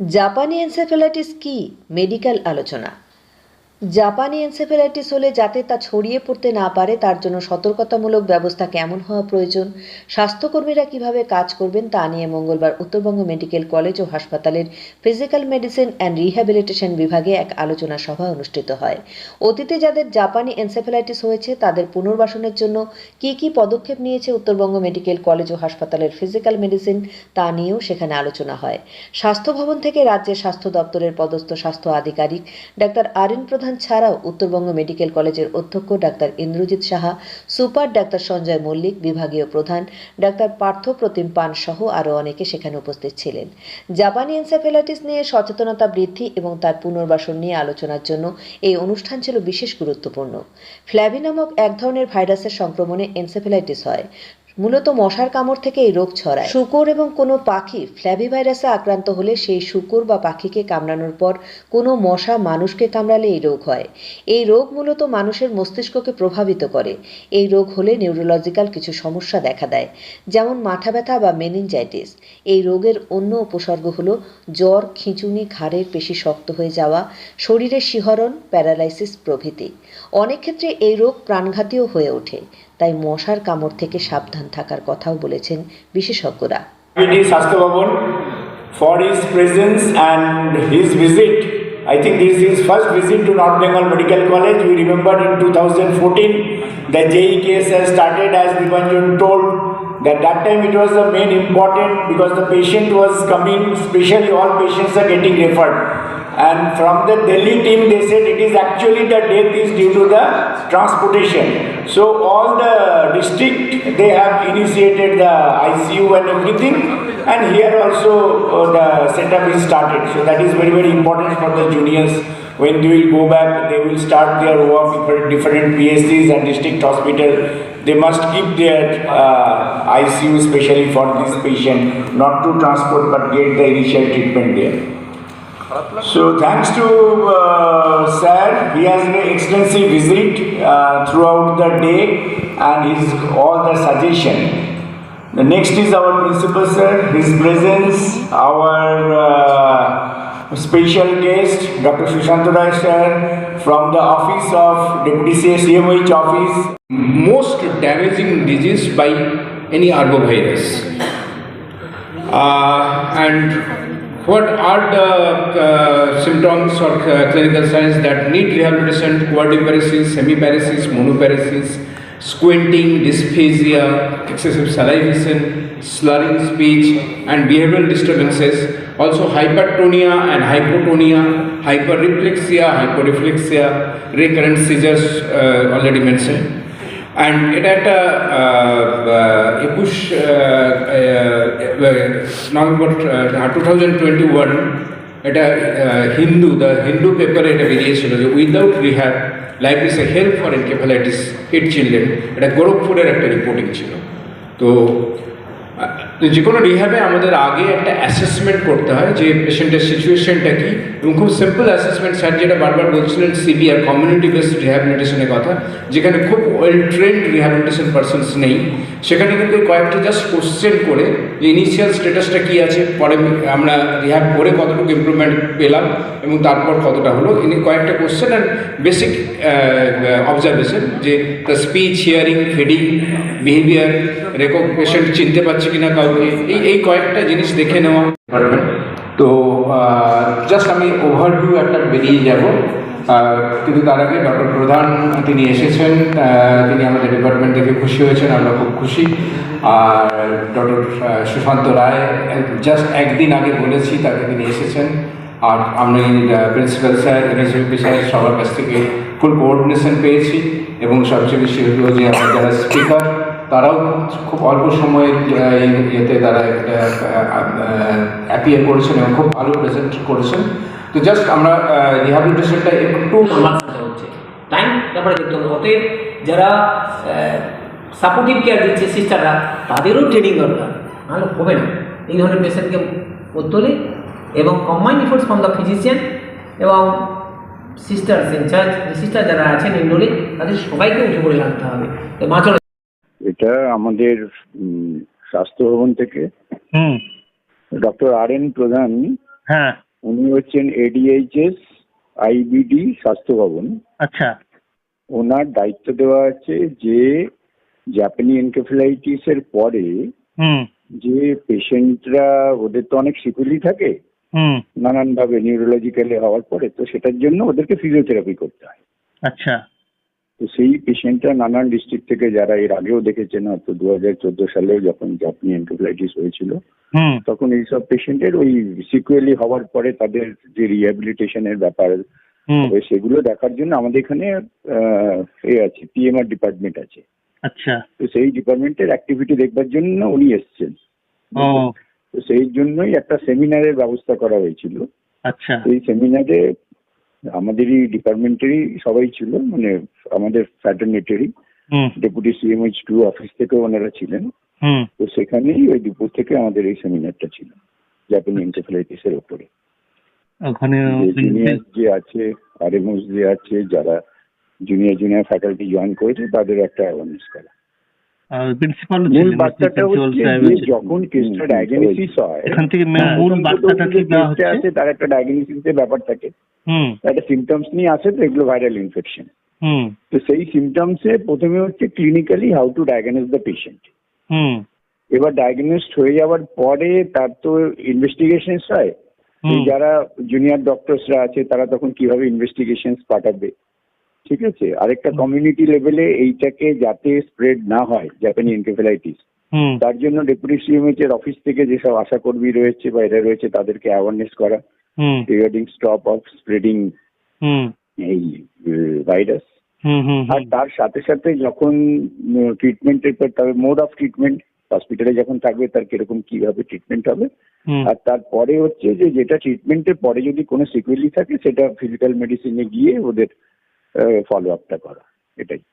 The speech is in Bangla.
জাপানি এনসেফেলাইটিস কি? মেডিকেল আলোচনা। জাপানি এনসেফেলাইটিস হলে যাতে তা ছড়িয়ে পড়তে না পারে, তার জন্য সতর্কতামূলক ব্যবস্থা কেমন হওয়া প্রয়োজন? স্বাস্থ্যকর্মীরা কীভাবে কাজ করবেন তা নিয়ে মঙ্গলবার উত্তরবঙ্গ মেডিকেল কলেজ ও হাসপাতালের ফিজিক্যাল মেডিসিন অ্যান্ড রিহ্যাবিলিটেশন বিভাগে এক আলোচনা সভা অনুষ্ঠিত হয়। অতীতে যাদের জাপানি এনসেফেলাইটিস হয়েছে, তাদের পুনর্বাসনের জন্য কী কী পদক্ষেপ নিয়েছে উত্তরবঙ্গ মেডিকেল কলেজ ও হাসপাতালের ফিজিক্যাল মেডিসিন, তা নিয়েও সেখানে আলোচনা হয়। স্বাস্থ্য ভবন থেকে রাজ্যের স্বাস্থ্য দপ্তরের পদস্থ স্বাস্থ্য আধিকারিক ডাক্তার আর এন প্রধান ছাড়াও উত্তরবঙ্গ মেডিকেল কলেজের অধ্যক্ষ doctor Indrajit Saha, super doctor Sanjay Mallick, বিভাগীয় প্রধান ডাক্তার পার্থ প্রতিম পান সহ আরও অনেকে সেখানে উপস্থিত ছিলেন। জাপানি এনসেফেলাইটিস নিয়ে সচেতনতা বৃদ্ধি এবং তার পুনর্বাসন নিয়ে আলোচনার জন্য এই অনুষ্ঠান ছিল বিশেষ গুরুত্বপূর্ণ। ফ্ল্যাভি নামক এক ধরনের ভাইরাসের সংক্রমণে এনসেফেলাইটিস হয়। মূলত মশার কামড় থেকে এই রোগ ছড়ায়। শুকর এবং কোনো পাখি ফ্ল্যাভি ভাইরাসে আক্রান্ত হলে সেই শুকর বা পাখিকে কামড়ানোর পর কোনো মশা মানুষকে কামড়ালে এই রোগ হয়। এই রোগ মূলত মানুষের মস্তিষ্ককে প্রভাবিত করে। এই রোগ হলে নিউরোলজিক্যাল কিছু সমস্যা দেখা দেয়, যেমন মাথা ব্যথা বা মেনিনজাইটিস। এই রোগের অন্য উপসর্গ হল জ্বর, খিঁচুনি, ঘাড়ের পেশি শক্ত হয়ে যাওয়া শরীরের শিহরণ, প্যারালাইসিস প্রভৃতি। অনেক ক্ষেত্রে এই রোগ প্রাণঘাতীও হয়ে ওঠে। তাই মশার কামড় থেকে সাবধান থাকার কথাও বলেছেন বিশেষজ্ঞরা for his presence and his visit. I think this is his first visit to North Bengal Medical College. We remember in 2014 the JE case has started as Dipanjan told. That that time it was the main important because the patient was coming, especially all patients are getting referred. And from the Delhi team they said it is actually the death is due to the transportation. So all the district they have initiated the ICU and everything and here also uh, the setup is started. So that is very very important for the juniors. When they will go back, they will start their work for different PSCs and district hospital. They must keep their uh, ICU specially for this patient, not to transport but get the initial treatment there. So thanks to uh, Sir, he has made extensive visit uh, throughout the day and his all the suggestion. The next is our principal sir, his presence, our uh, special guest, Dr. Sushant Rai sir, from the office of Deputy CMOH office. most damaging disease by any arbovirus. Uh, and what are the uh, symptoms or uh, clinical signs that need rehabilitation? Quadriparesis, semiparesis, monoparesis, squinting, dysphagia, excessive salivation, slurring speech, and behavioral disturbances. Also hypertonia and hypotonia, hyperreflexia, hyporeflexia, recurrent seizures uh, already mentioned. And এটা একটা একুশ November two thousand twenty one এটা হিন্দু দ্য হিন্দু পেপারে এটা বেরিয়েছিল যে without rehab life is a help for encephalitis hit children এটা গোরখপুরের একটা রিপোর্টিং ছিল। তো যে কোনো রিহ্যাবে আমাদের আগে একটা অ্যাসেসমেন্ট করতে হয় যে পেশেন্টের সিচুয়েশনটা কি এবং খুব সিম্পল অ্যাসেসমেন্ট স্যার যেটা বারবার বলছিলেন সিবিআর কমিউনিটি বেসড রিহ্যাবিলিটেশনের কথা, যেখানে খুব ওয়েল ট্রেন্ড রিহ্যাবিলিটেশন পার্সনস নেই, সেখানে কিন্তু কয়েকটা জাস্ট কোশ্চেন করে ইনিশিয়াল স্ট্যাটাসটা কী আছে, পরে আমরা রিহ্যাব করে কতটুকু ইমপ্রুভমেন্ট পেলাম এবং তারপর কতটা হলো ইনি কয়েকটা কোশ্চেন অ্যান্ড বেসিক অবজারভেশন যে the speech hearing feeding behaviour রেকো patient চিনতে পারছে কিনা কাউকে, এই এই কয়েকটা জিনিস দেখে নেওয়া। তো জাস্ট আমি ওভারভিউ একটা বেরিয়ে যাব। কিন্তু তার আগে ডক্টর প্রধান, তিনি এসেছেন তিনি আমাদের ডিপার্টমেন্ট দেখে খুশি হয়েছেন, আমরা খুব খুশি। আর ডক্টর সুশান্ত রায় জাস্ট একদিন আগে বলেছি, তাকে তিনি এসেছেন। আর আমি প্রিন্সিপাল স্যার এনএসএমপি স্যার সবার কাছ থেকে ফুল কোঅর্ডিনেশন পেয়েছি। এবং সবচেয়ে বেশি হলো যে, আমার যারা স্পিকার তারাও খুব অল্প সময়ের ইয়ে- ইয়েতে তারা অ্যাপিয়ার করেছেন এবং খুব ভালো প্রেজেন্ট করেছেন। তো জাস্ট আমরা রিহ্যাবিলিটেশনটা একটু হচ্ছে। টাইম ব্যাপারে দেখতে হবে। অতএব যারা সাপোর্টিভ কেয়ার দিচ্ছে সিস্টাররা তাদেরও ট্রেনিং দরকার। নাহলে হবে না। এই ধরনের পেশেন্টকে হলে এবং combine efforts from the physician এবং সিস্টার্স ইনচার্জ সিস্টার যারা আছেন ইন্ডোরে তাদের সবাইকে উঠে পড়ে লাগতে হবে। তো মাচলে এটা আমাদের স্বাস্থ্য ভবন থেকে। ডক্টর আর এন প্রধান হ্যাঁ। উনি হচ্ছেন এডিএইচএস আইবিডি স্বাস্থ্য ভবন আচ্ছা। ওনার দায়িত্ব দেওয়া আছে যে জাপানি এনকেফেলাইটিস এর পরে হুম। যে পেশেন্টরা ওদের তো অনেক সিকুলি থাকে। হুম। নানানভাবে নিউরোলজিক্যালি হওয়ার পরে তো সেটার জন্য ওদেরকে ফিজিওথেরাপি করতে হয়। আচ্ছা। তো সেই পেশেন্টরা নানান ডিস্ট্রিক্ট থেকে যারা এর আগেও দেখেছেন হয়তো দু হাজার চোদ্দ সালে যখন জাপানি এনকেফেলাইটিস হয়েছিল তখন এইসব পেশেন্টের ওই সিকুয়েলি হওয়ার পরে তাদের যে রিহ্যাবিলিটেশনের ব্যাপার সেগুলো দেখার জন্য আমাদের এখানে এ আছে পিএমআর ডিপার্টমেন্ট আছে। আচ্ছা। তো সেই ডিপার্টমেন্টের অ্যাক্টিভিটি দেখবার জন্য উনি এসছেন। তো সেই জন্যই একটা সেমিনারের ব্যবস্থা করা হয়েছিল। আচ্ছা। এই সেমিনারে আমাদেরই ডিপার্টমেন্টেরই সবাই ছিল মানে আমাদের ফ্যাটার্নেটারি হুম। ডেপুটি সিএমএইচ টু অফিস থেকেও ওনারা ছিলেন। তো সেখানেই ওই দুপুর থেকে আমাদের এই সেমিনারটা ছিল জাপানি এনকেফেলাইটিসের ওপরে। ওখানে জুনিয়র যে আছে আরএমওস যে আছে যারা জুনিয়র জুনিয়র ফ্যাকাল্টি জয়েন করেছে তাদের একটা অ্যাওয়ারনেস করা। প্রিন্সিপাল মূল বার্তাটা হচ্ছে যে যখন কেসটা ডায়াগনোসিস হয় এখান থেকে মে- মূল প্রথম বার্তাটা প্রথম কি দেওয়া যে case টা হচ্ছে? আছে তার একটা ডায়াগনোসিসের ব্যাপার থাকে হুম একটা সিমটমস নিয়ে আসে তো এগুলো ভাইরাল ইনফেকশন হুম তো সেই সিমটমসে প্রথমে হচ্ছে clinically how to diagnose the patient hmm এবার ডায়াগনোসড হয়ে যাওয়ার পরে তার তো ইনভেস্টিগেশন হয় এই হুম যারা জুনিয়র ডক্টরসরা আছে তারা তখন কীভাবে ইনভেস্টিগেশন পাঠাবে ঠিক আছে? আরেকটা কমিউনিটি লেভেলে এইটাকে যাতে স্প্রেড না হয় জাপানি এনকেফেলাইটিস তার জন্য ডেপুটি সিএমএইচ এর অফিস থেকে যেসব আশাকর্মী রয়েছে বা এরা রয়েছে তাদেরকে অ্যাওয়ারনেস করা। রিগার্ডিং স্টপ অফ স্প্রেডিং এই ভাইরাস আর তার সাথে সাথে যখন ট্রিটমেন্টের পর তবে মোড অফ ট্রিটমেন্ট হসপিটালে যখন থাকবে তার কীরকম কীভাবে ট্রিটমেন্ট হবে। আর তারপরে হচ্ছে যে যেটা ট্রিটমেন্টের পরে যদি কোনো সিকুয়েলি থাকে সেটা ফিজিক্যাল মেডিসিনে গিয়ে ওদের ফলো আপটা করা এটাই।